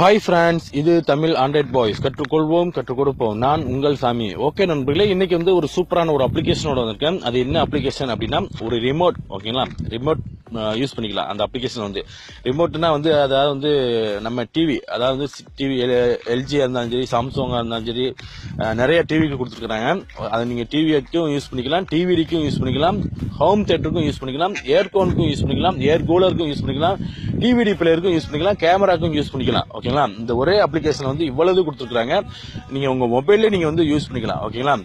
Hi friends இது Tamil Android boys கற்றுக்கொள்வோம் கற்றுக் கொடுப்போம் நான் உங்கள் சாமி. ஓகே நண்பர்களே இன்னைக்கு வந்து ஒரு சூப்பரான ஒரு அப்ளிகேஷனோட வந்திருக்கேன். அது என்ன அப்ளிகேஷன் அப்படின்னா ஒரு ரிமோட் ஓகேங்களா ரிமோட் யூஸ் பண்ணிக்கலாம். அந்த அப்ளிகேஷன் வந்து. ரிமோட்னா வந்து அதாவது வந்து நம்ம டிவி அதாவது வந்து டிவி எல்ஜியாக இருந்தாலும் சரி சாம்சங்காக இருந்தாலும் சரி நிறைய டிவிக்கு கொடுத்துருக்குறாங்க. அதை நீங்கள் டிவிக்கும் யூஸ் பண்ணிக்கலாம். டிவிக்கும் யூஸ் பண்ணிக்கலாம். ஹோம் தேட்டருக்கும் யூஸ் பண்ணிக்கலாம். ஏர்கோனுக்கும் யூஸ் பண்ணிக்கலாம். ஏர் கூலருக்கும் யூஸ் பண்ணிக்கலாம். டிவிடி பிளேயருக்கும் யூஸ் பண்ணிக்கலாம். கேமராக்கும் யூஸ் பண்ணிக்கலாம். ஓகேங்களா இந்த ஒரே அப்ளிகேஷன் வந்து இவ்வளவு கொடுத்துருக்குறாங்க. நீங்கள் உங்கள் மொபைல்லேயே நீங்கள் வந்து யூஸ் பண்ணிக்கலாம். ஓகேங்களா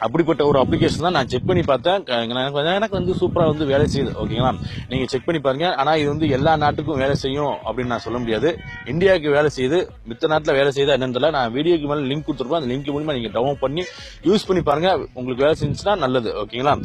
அப்படிப்பட்ட ஒரு அப்ளிகேஷன் தான் நான் செக் பண்ணி பார்த்தேன். எனக்கு வந்து- எனக்கு வந்து சூப்பராக வந்து வேலை செய்யுது ஓகேங்களா நீங்கள் செக் பண்ணி பாருங்கள் ஆனால் இது வந்து எல்லா நாட்டுக்கும் வேலை செய்யும் அப்படின்னு நான் சொல்ல முடியாது. இந்தியாவுக்கு வேலை செய்யுது. மித்த நாட்டில் வேலை செய்யுதா என்னன்னு தெரியல. நான் வீடியோக்கு மேலே லிங்க் கொடுத்துருப்பேன். அந்த லிங்க் மூலியமா நீங்கள் டவுன் பண்ணி யூஸ் பண்ணி பாருங்கள் உங்களுக்கு வேலை செஞ்சுச்சுன்னா நல்லது ஓகேங்களா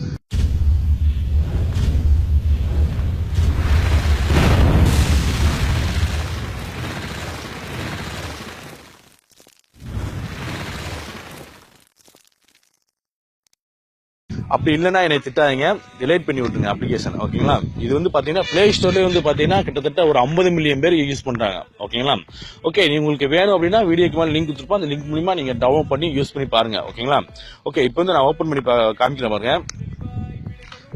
அப்படி இல்லைன்னா என்னை திட்டாதீங்க. டிலேட் பண்ணி விட்டுருங்க அப்ளிகேஷன் ஓகேங்களா இது வந்து பார்த்தீங்கன்னா பிளே ஸ்டோர்லேயே வந்து பார்த்தீங்கன்னா கிட்டத்தட்ட ஒரு 50 மில்லியன் பேர் யூஸ் பண்ணுறாங்க ஓகேங்களா ஓகே நீ உங்களுக்கு வேணும் அப்படின்னா வீடியோக்கு மேலே லிங்க் கொடுத்துருப்போம். அந்த லிங்க் மூலிமா நீங்கள் டவுன்லோட் பண்ணி யூஸ் பண்ணி பாருங்க ஓகேங்களா ஓகே இப்போ வந்து நான் ஓப்பன் பண்ணி பா- காமிக்கிறேன் பாருங்க.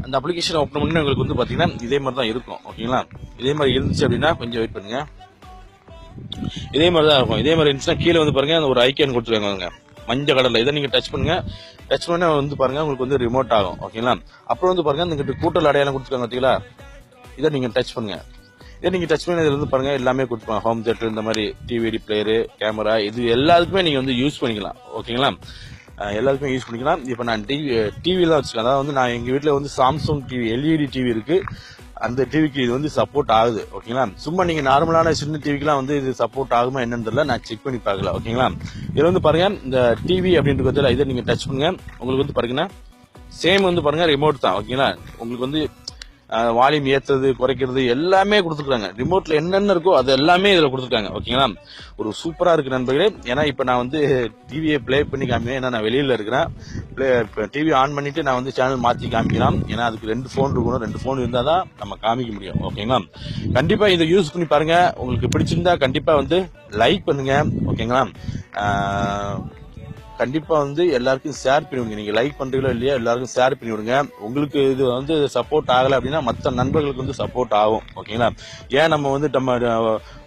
அந்த அப்ளிகேஷன் ஓப்பன் பண்ணி உங்களுக்கு வந்து பார்த்தீங்கன்னா இதே மாதிரி தான் இருக்கும் ஓகேங்களா இதே மாதிரி இருந்துச்சு அப்படின்னா கொஞ்சம் வெயிட் பண்ணுங்க. இதே மாதிரி தான் இருக்கும். இதே மாதிரி இருந்துச்சுன்னா கீழே வந்து பாருங்க அந்த ஒரு ஐக்கன் கொடுத்துருக்காங்க மஞ்சள் கலரில். இதை நீங்கள் டச் பண்ணுங்க. டச் பண்ணால் வந்து பாருங்கள் உங்களுக்கு வந்து ரிமோட் ஆகும். ஓகேங்களா அப்புறம் வந்து பாருங்கள் இந்த கூட்டல் அடையாளம் கொடுத்துருக்காங்க பார்த்தீங்களா இதை நீங்கள் டச் பண்ணுங்கள் இதை நீங்கள் டச் பண்ணி இருந்து பாருங்கள் எல்லாமே கொடுத்துருப்பாங்க. ஹோம் தியேட்டர் இந்த மாதிரி டிவிடி பிளேயரு கேமரா இது எல்லாத்துக்குமே நீங்கள் வந்து யூஸ் பண்ணிக்கலாம். ஓகேங்களா எல்லாத்துக்குமே யூஸ் பண்ணிக்கலாம். இப்போ நான் டிவி டிவிலாம் வச்சிருக்கேன் அதாவது வந்து நான் எங்கள் வீட்டில் வந்து சாம்சங் டிவி எல்இடி டிவி இருக்குது அந்த டிவிக்கு இது வந்து சப்போர்ட் ஆகுது ஓகேங்களா சும்மா நீங்க நார்மலான சின்ன டிவிக்குலாம் வந்து இது சப்போர்ட் ஆகுமா என்னன்னு தெரியல. நான் செக் பண்ணி பார்க்கல ஓகேங்களா இதுல வந்து பாருங்க இந்த டிவி அப்படின்றது இதை நீங்க டச் பண்ணுங்க. உங்களுக்கு வந்து பாருங்கன்னா சேம் வந்து பாருங்க ரிமோட் தான் ஓகேங்களா உங்களுக்கு வந்து வால்யூம் ஏற்றுறது குறைக்கிறது எல்லாமே கொடுத்துருக்காங்க. ரிமோட்ல என்னென்ன இருக்கோ அது எல்லாமே இதில் கொடுத்துருக்காங்க. ஓகேங்களா? ஒரு சூப்பராக இருக்கு நண்பர்களே. ஏன்னா இப்போ நான் வந்து டிவியை ப்ளே பண்ணி காமிக்கிறேன். ஏன்னா நான் வெளியில் இருக்கிறேன். ப்ளே டிவி ஆன் பண்ணிட்டு நான் வந்து சேனல் மாற்றி காமிக்கலாம் ஏன்னா அதுக்கு ரெண்டு ஃபோன் இருக்கணும். ரெண்டு ஃபோன் இருந்தால் தான் நம்ம காமிக்க முடியும். ஓகேங்களா? கண்டிப்பாக இதை யூஸ் பண்ணி பாருங்கள் உங்களுக்கு பிடிச்சிருந்தா கண்டிப்பாக வந்து லைக் பண்ணுங்கள் ஓகேங்களா? கண்டிப்பா வந்து எல்லாருக்கும் ஷேர் பண்ணி விடுங்க. நீங்க லைக் பண்றீங்களோ இல்லையா எல்லாருக்கும் ஷேர் பண்ணி விடுங்க. உங்களுக்கு இது வந்து சப்போர்ட் ஆகல அப்படின்னா மற்ற நண்பர்களுக்கு வந்து சப்போர்ட் ஆகும். ஓகேங்களா? ஏன் நம்ம வந்து நம்ம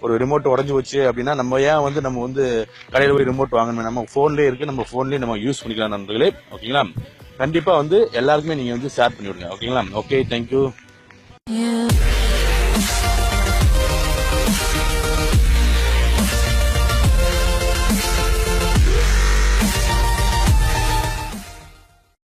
ஒரு ரிமோட் உடஞ்சி வச்சு அப்படின்னா நம்ம ஏன் வந்து நம்ம வந்து கடையில் போய் ரிமோட் வாங்கணும்? நம்ம போன்லயே இருக்கு. நம்ம போன்லயே நம்ம யூஸ் பண்ணிக்கலாம் நண்பர்களே. ஓகேங்களா? கண்டிப்பா வந்து எல்லாருக்குமே நீங்க வந்து ஷேர் பண்ணி விடுங்க. ஓகேங்களா? Okay thank you You.